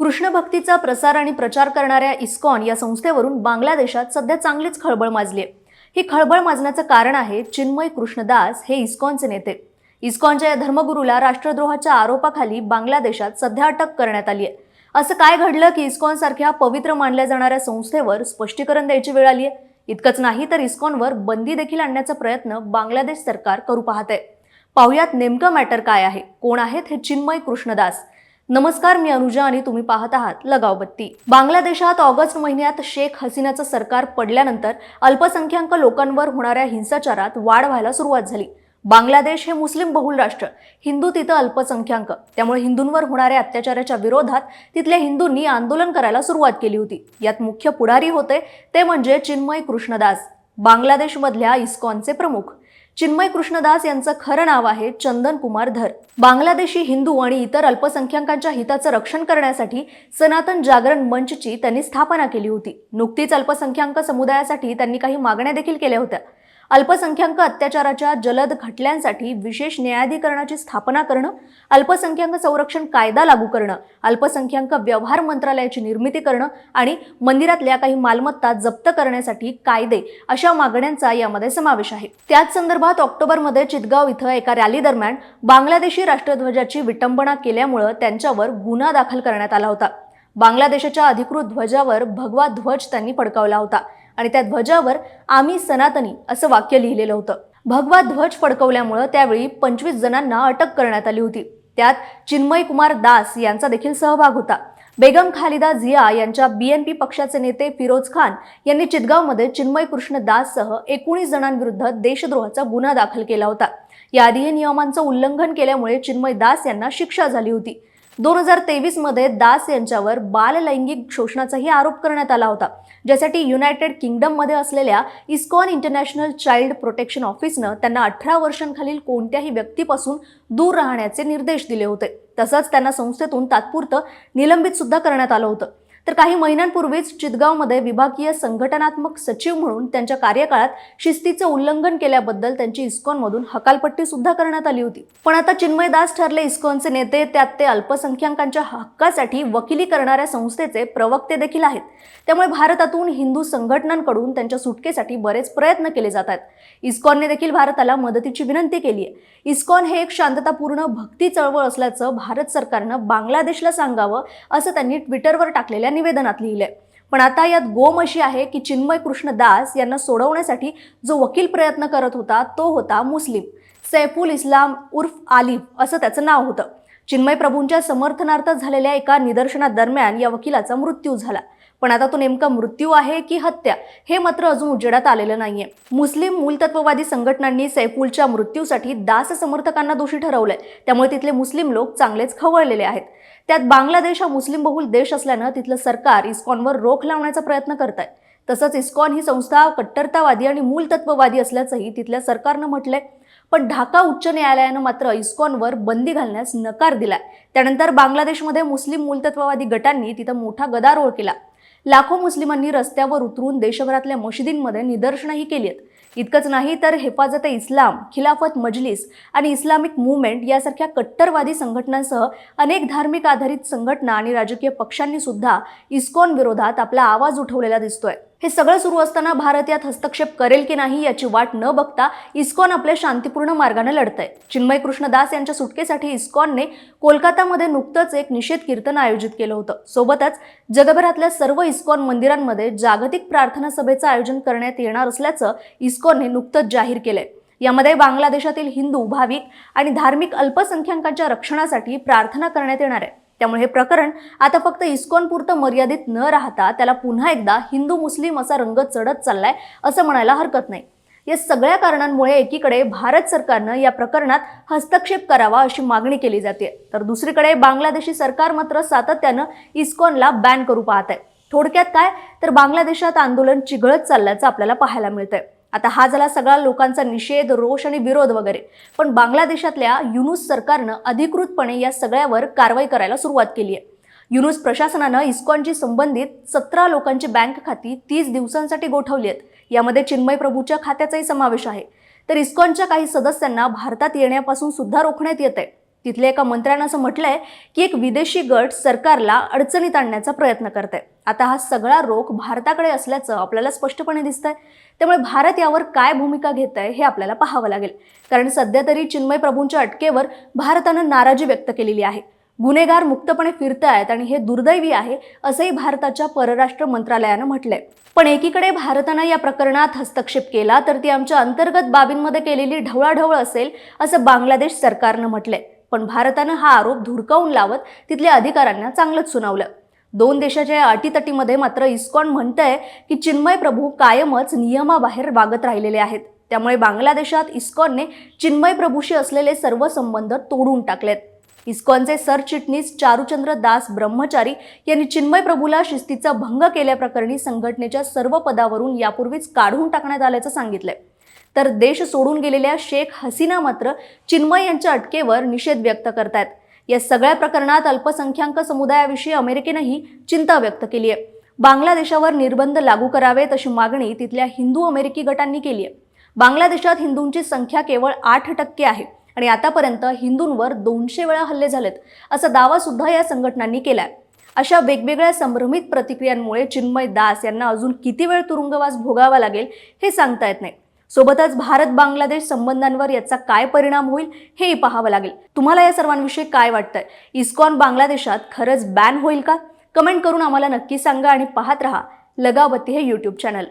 कृष्ण भक्तीचा प्रसार आणि प्रचार करणाऱ्या इस्कॉन या संस्थेवरून बांगलादेशात सध्या चांगलीच खळबळ माजली आहे ही खळबळ माजण्याचं कारण आहे चिन्मय कृष्णदास हे इस्कॉनचे नेते. इस्कॉनच्या या धर्मगुरूला राष्ट्रद्रोहाच्या आरोपाखाली बांगलादेशात सध्या अटक करण्यात आली आहे. असं काय घडलं की इस्कॉन सारख्या पवित्र मानल्या जाणाऱ्या संस्थेवर स्पष्टीकरण द्यायची वेळ आली आहे? इतकंच नाही तर इस्कॉनवर बंदी देखील आणण्याचा प्रयत्न बांगलादेश सरकार करू पाहत आहे. पाहुयात नेमकं मॅटर काय आहे? कोण आहेत हे चिन्मय कृष्णदास? नमस्कार मी अनुजा आणि तुम्ही पाहत आहात लगाव बत्ती. बांगलादेशात ऑगस्ट महिन्यात शेख हसीनाचं सरकार पडल्यानंतर अल्पसंख्याक लोकांवर होणाऱ्या हिंसाचारात वाढ व्हायला सुरुवात झाली. बांगलादेश हे मुस्लिम बहुल राष्ट्र हिंदू तिथं अल्पसंख्याक. त्यामुळे हिंदूंवर होणाऱ्या अत्याचाराच्या विरोधात तिथल्या हिंदूंनी आंदोलन करायला सुरुवात केली होती. यात मुख्य पुढारी होते ते म्हणजे चिन्मय कृष्णदास. बांगलादेशमधल्या इस्कॉनचे प्रमुख. चिन्मय कृष्णदास यांचं खरं नाव आहे चंदन कुमार धर. बांगलादेशी हिंदू आणि इतर अल्पसंख्याकांच्या हिताचं रक्षण करण्यासाठी सनातन जागरण मंचची त्यांनी स्थापना केली होती. नुकतीच अल्पसंख्याक समुदायासाठी त्यांनी काही मागण्या देखील केल्या होत्या. अल्पसंख्याक अत्याचाराच्या जलद खटल्यांसाठी विशेष न्यायाधिकरणाची स्थापना करणं अल्पसंख्याक संरक्षण कायदा लागू करणं अल्पसंख्याक व्यवहार मंत्रालयाची निर्मिती करणं आणि मंदिरातल्या काही मालमत्ता जप्त करण्यासाठी कायदे अशा मागण्यांचा यामध्ये समावेश आहे. त्याच संदर्भात ऑक्टोबरमध्ये चितगाव इथं एका रॅली दरम्यान बांगलादेशी राष्ट्रध्वजाची विटंबना केल्यामुळं त्यांच्यावर गुन्हा दाखल करण्यात आला होता. बांगलादेशाच्या अधिकृत ध्वजावर भगवा ध्वज त्यांनी फडकावला होता. आणि त्या ध्वजावर आम्ही सनातनी असं वाक्य लिहिलेलं होतं. भगवा ध्वज फडकवल्यामुळं त्यावेळी पंचवीस जणांना अटक करण्यात आली होती. त्यात चिन्मय कुमार दास यांचा देखील सहभाग होता. बेगम खालिदा झिया यांच्या बीएनपी पक्षाचे नेते फिरोज खान यांनी चितगावमध्ये चिन्मय कृष्ण दाससह एकोणीस जणांविरुद्ध देशद्रोहाचा गुन्हा दाखल केला होता. याआधी नियमांचं उल्लंघन केल्यामुळे चिन्मय दास यांना शिक्षा झाली होती. दोन हजार तेवीसमध्ये दास यांच्यावर बाललैंगिक शोषणाचाही आरोप करण्यात आला होता ज्यासाठी युनायटेड किंगडममध्ये असलेल्या इस्कॉन इंटरनॅशनल चाइल्ड प्रोटेक्शन ऑफिसनं त्यांना अठरा वर्षांखालील कोणत्याही व्यक्तीपासून दूर राहण्याचे निर्देश दिले होते. तसंच त्यांना संस्थेतून तात्पुरतं निलंबित सुद्धा करण्यात आलं होतं. तर काही महिन्यांपूर्वीच चितगावमध्ये विभागीय संघटनात्मक सचिव म्हणून त्यांच्या कार्यकाळात शिस्तीचं उल्लंघन केल्याबद्दल त्यांची इस्कॉनमधून हकालपट्टी सुद्धा करण्यात आली होती. पण आता चिन्मय दास ठरले इस्कॉनचे नेते त्यात ते अल्पसंख्याकांच्या हक्कासाठी वकिली करणाऱ्या संस्थेचे प्रवक्ते देखील आहेत. त्यामुळे भारतातून हिंदू संघटनांकडून त्यांच्या सुटकेसाठी बरेच प्रयत्न केले जात आहेत. इस्कॉनने देखील भारताला मदतीची विनंती केली आहे. इस्कॉन हे एक शांततापूर्ण भक्ती चळवळ असल्याचं भारत सरकारनं बांगलादेशला सांगावं असं त्यांनी ट्विटरवर टाकलेल्या निवेदनात लिहिलंय. पण आता यात गोम अशी आहे की चिन्मय कृष्ण दास यांना सोडवण्यासाठी जो वकील प्रयत्न करत होता तो होता मुस्लिम. सैफुल इस्लाम उर्फ आलिफ असं त्याचं नाव होतं. चिन्मय प्रभूंच्या समर्थनार्थ झालेल्या एका निदर्शनादरम्यान या वकिलाचा मृत्यू झाला. पण आता तो नेमका मृत्यू आहे की हत्या हे मात्र अजून उजेडात आलेलं नाहीये. मुस्लिम मूलतत्ववादी संघटनांनी सैफुलच्या मृत्यूसाठी दास समर्थकांना दोषी ठरवलंय. त्यामुळे तिथले मुस्लिम लोक चांगलेच खवळलेले आहेत. त्यात बांगलादेश हा मुस्लिम बहुल देश असल्यानं तिथलं सरकार इस्कॉनवर रोख लावण्याचा प्रयत्न करत आहे तसंच इस्कॉन ही संस्था कट्टरतावादी आणि मूलतत्ववादी असल्याचंही तिथल्या सरकारनं म्हटलंय. पण ढाका उच्च न्यायालयानं मात्र इस्कॉनवर बंदी घालण्यास नकार दिलाय. त्यानंतर बांगलादेशमध्ये मुस्लिम मूलतत्ववादी गटांनी तिथं मोठा गदारोळ केला. लाखो मुस्लिमांनी रस्त्यावर उतरून देशभरातल्या मशिदींमध्ये निदर्शनंही केली आहेत. इतकंच नाही तर हेफाजत इस्लाम खिलाफत मजलिस आणि इस्लामिक मुवमेंट यासारख्या कट्टरवादी संघटनांसह अनेक धार्मिक आधारित संघटना आणि राजकीय पक्षांनी सुद्धा इस्कॉन विरोधात आपला आवाज उठवलेला दिसतोय. हे सगळं सुरू असताना भारत यात हस्तक्षेप करेल की नाही याची वाट न बघता इस्कॉन आपल्या शांतीपूर्ण मार्गाने लढतंय. चिन्मय कृष्णदास यांच्या सुटकेसाठी इस्कॉनने कोलकातामध्ये नुकतंच एक निषेध कीर्तन आयोजित केलं होतं. सोबतच जगभरातल्या सर्व इस्कॉन मंदिरांमध्ये जागतिक प्रार्थना सभेचं आयोजन करण्यात येणार असल्याचं इस्कॉनने नुकतंच जाहीर केलंय. यामध्ये बांगलादेशातील हिंदू भाविक आणि धार्मिक अल्पसंख्याकांच्या रक्षणासाठी प्रार्थना करण्यात येणार आहे. त्यामुळे हे प्रकरण आता फक्त इस्कॉन पुरतं मर्यादित न राहता त्याला पुन्हा एकदा हिंदू मुस्लिम असा रंग चढत चाललाय असं म्हणायला हरकत नाही. या सगळ्या कारणांमुळे एकीकडे भारत सरकारनं या प्रकरणात हस्तक्षेप करावा अशी मागणी केली जाते. तर दुसरीकडे बांगलादेशी सरकार मात्र सातत्यानं इस्कॉनला बॅन करू पाहत आहे थोडक्यात काय? तर बांगलादेशात आंदोलन चिघळत चालल्याचं आपल्याला पाहायला मिळतंय. आता हा झाला सगळा लोकांचा निषेध रोष आणि विरोध वगैरे. पण बांगलादेशातल्या युनुस सरकारनं अधिकृतपणे या सगळ्यावर कारवाई करायला सुरुवात केली आहे. युनुस प्रशासनानं इस्कॉनशी संबंधित सतरा लोकांची बँक खाती तीस दिवसांसाठी गोठवली आहेत. यामध्ये चिन्मय प्रभूच्या खात्याचाही समावेश आहे. तर इस्कॉनच्या काही सदस्यांना भारतात येण्यापासून सुद्धा रोखण्यात येत आहे तिथल्या एका मंत्र्यानं असं म्हटलंय की एक विदेशी गट सरकारला अडचणीत आणण्याचा प्रयत्न करत आहे आता हा सगळा रोख भारताकडे असल्याचं आपल्याला स्पष्टपणे दिसतंय. त्यामुळे भारत यावर काय भूमिका घेत आहे हे आपल्याला पाहावं लागेल. कारण सध्या तरी चिन्मय प्रभूंच्या अटकेवर भारतानं नाराजी व्यक्त केलेली आहे. गुन्हेगार मुक्तपणे फिरतायत आणि हे दुर्दैवी आहे असंही भारताच्या परराष्ट्र मंत्रालयानं म्हटलंय. पण एकीकडे भारतानं या प्रकरणात हस्तक्षेप केला तर ती आमच्या अंतर्गत बाबींमध्ये केलेली ढवळाढवळ असेल असं बांगलादेश सरकारनं म्हटलंय. पण भारतानं हा आरोप धुडकावून लावत तिथल्या अधिकाऱ्यांना चांगलंच सुनावलं. दोन देशाच्या या अटीतटीमध्ये मात्र इस्कॉन म्हणतंय की चिन्मय प्रभू कायमच नियमाबाहेर वागत राहिलेले आहेत. त्यामुळे बांगलादेशात इस्कॉनने चिन्मय प्रभूशी असलेले सर्व संबंध तोडून टाकलेत. इस्कॉनचे सरचिटणीस चारुचंद्र दास ब्रह्मचारी यांनी चिन्मय प्रभूला शिस्तीचा भंग केल्याप्रकरणी संघटनेच्या सर्व पदावरून यापूर्वीच काढून टाकण्यात आल्याचं सांगितलंय. तर देश सोडून गेलेल्या शेख हसीना मात्र चिन्मय यांच्या अटकेवर निषेध व्यक्त करतायत. या सगळ्या प्रकरणात अल्पसंख्याक समुदायाविषयी अमेरिकेनंही चिंता व्यक्त केली आहे. बांगलादेशावर निर्बंध लागू करावेत अशी मागणी तिथल्या हिंदू अमेरिकी गटांनी केली आहे. बांगलादेशात हिंदूंची संख्या केवळ आठ टक्के आहे आणि आतापर्यंत हिंदूंवर दोनशे वेळा हल्ले झालेत असा दावा सुद्धा या संघटनांनी केलाय. अशा वेगवेगळ्या संभ्रमित प्रतिक्रियांमुळे चिन्मय दास यांना अजून किती वेळ तुरुंगवास भोगावा लागेल हे सांगता येत नाही. सोबतच भारत बांगलादेश संबंधांवर याचा काय परिणाम होईल हेही पाहावं लागेल. तुम्हाला या सर्वांविषयी काय वाटतंय? इस्कॉन बांगलादेशात खरंच बॅन होईल का? कमेंट करून आम्हाला नक्की सांगा आणि पाहत रहा. लगावती हे यूट्यूब चॅनल